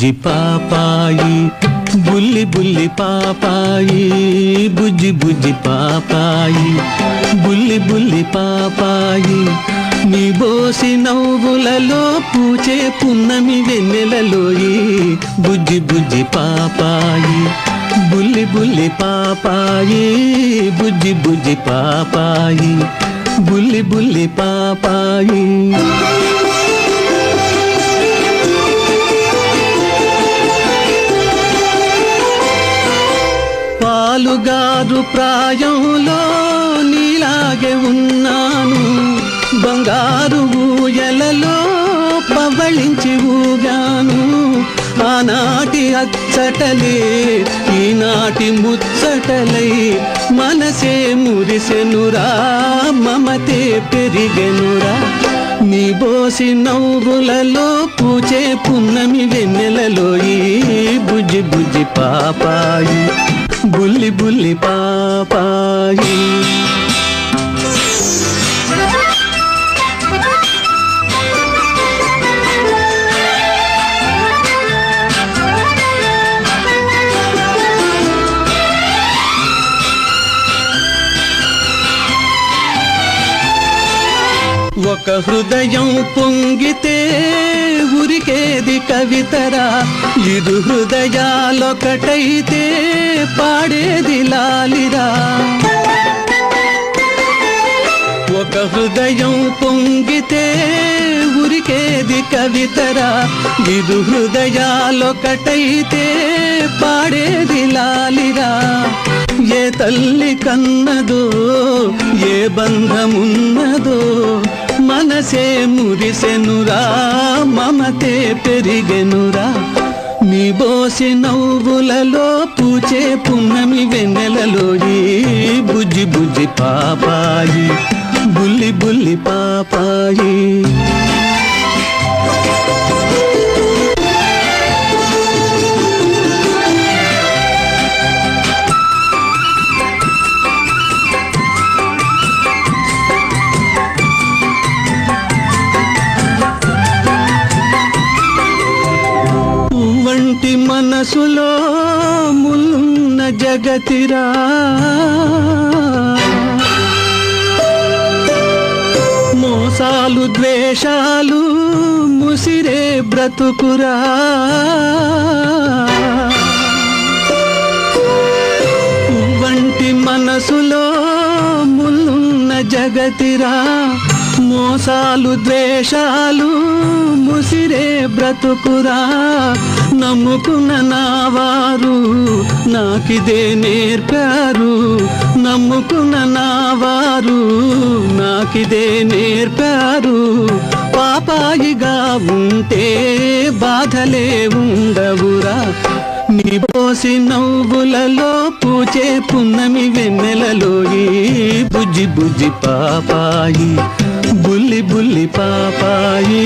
బుజ్జి పాపాయి బుల్లి బుల్లి పాపాయి బుజ్జి బుజ్జి పాపాయి బుల్లి బుల్లి పాపాయి. నీ బోసి నవ్వులలో పూచే పున్నమి వెన్నెలలోయి బుజ్జి బుజ్జి పాపాయి బుల్లి బుల్లి పాపాయి బుజ్జి బుజ్జి పాపాయి బుల్లి బుల్లి పాపాయి. పాలుగారు ప్రాయంలో నీలాగే ఉన్నాను. బంగారు ఊయలలో పవళించి ఊగాను. ఆనాటి అచ్చటలే ఈనాటి ముచ్చటలై మనసే మురిసెనురా మమతే పెరిగెనురా. నీ బోసి నవ్వులలో పూచే పున్నమి వెన్నెలలో ఈ బుజ్జి బుజ్జి పాపాయి. బుల్లి బుల్లి పాపాయి. ఒక హృదయం పొంగితే ఉరికేది కవితరా? ఇరు హృదయాలొకటైతే పాడేది లాలిరా. ఒక హృదయం పొంగితే ఉరికేది కవితరా? ఇరు హృదయాలొకటైతే పాడేది లాలిరా. ఏ తల్లి కన్నదో ఏ బంధమున్నదో మనసే మురిసెనురా. పెరిగెనురా. నీ బోసే నవ్వులలో పూచే పున్నమి వెన్నెలలో బుజ్జి బుజ్జి పాపాయి బుల్లి బుల్లి పాపాయి. వంటి మనసులో ముల్లున్న జగతిరా. మోసాలు ద్వేషాలు ముసిరే బ్రతుకురా. వంటి మనసులో ముల్లున్న జగతిరా. మోసాలు ద్వేషాలు ముసిరే బ్రతుకురా. నమ్ముకున్న నావారు నాకిదే నేర్పారు. నమ్ముకున్న నావారు నాకిదే నేర్పారు. పాపాయిగా ఉంటే బాధలే ఉండవురా. నీ పోసి నవ్వులలో పూచే పున్నమి వెన్నెలలో బుజ్జి బుజ్జి పాపాయి. బుల్లి బుల్లి పాపాయి.